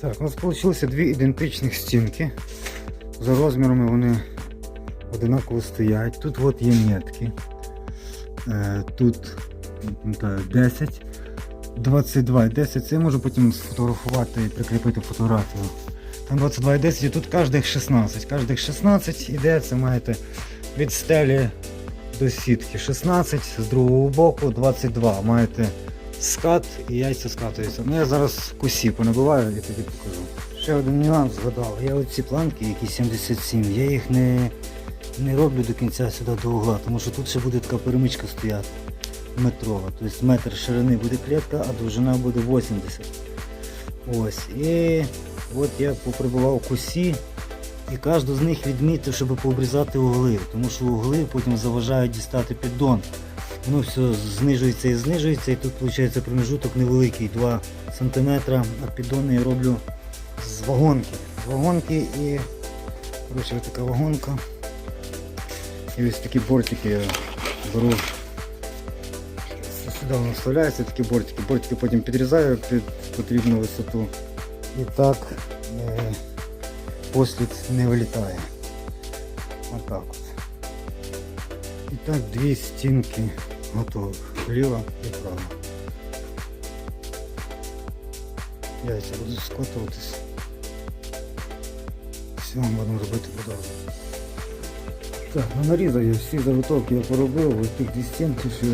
Так, у нас вийшло дві ідентичних стінки. За розмірами вони одинаково стоять. Тут от є метки. Е, Тут не 10, 22 і 10. Це я можу потім сфотографувати і прикріпити фотографію. Там 22 і 10 і тут кожних 16. Кожних 16 іде, це маєте від стелі до сітки 16, з другого боку 22. Маєте скат і яйця скатуються. Ну я зараз кусі понабиваю і тоді покажу. Ще один нюанс згадав. Я оці планки, які 77, я їх не, не роблю до кінця сюди до угла, тому що тут ще буде така перемичка стояти метрова. Тобто метр ширини буде клітка, а довжина буде 80. Ось. І от я поприбував кусі і кожну з них відмітив, щоб пообрізати угли, тому що угли потім заважають дістати піддон. Воно все знижується і знижується, і тут виходить проміжуток невеликий 2 см, а піддони я роблю з вагонки. Вагонки і коротше, така вагонка. І ось такі бортики я беру. Сюди воно вставляється, такі бортики. Бортики потім підрізаю під потрібну висоту. І так е, послід не вилітає. Отак от. І так дві стінки готові. Ліва і права. Яйця будуть скотуватись. Все, будемо робити подобно. Так, ну нарізав я всі заготовки я поробив, ось тут дві стінки, що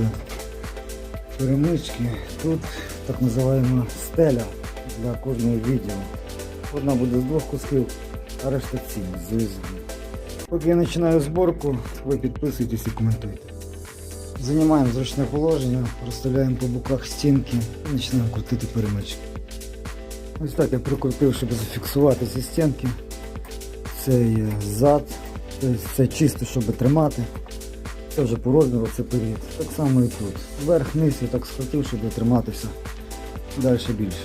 перемички. Тут так називаємо стеля для кожного відділу. Одна буде з двох кусків, а решта ці з USB. Поки я починаю зборку, ви підписуйтесь і коментуйте. Займаємо зручне положення, розставляємо по боках стінки і починаємо крутити перемички. Ось так я прикрутив, щоб зафіксувати ці стінки. Це є зад, це чисто, щоб тримати. Це вже по розміру, це перед. Так само і тут. Верх, низ я так схватив, щоб триматися. Далі більше.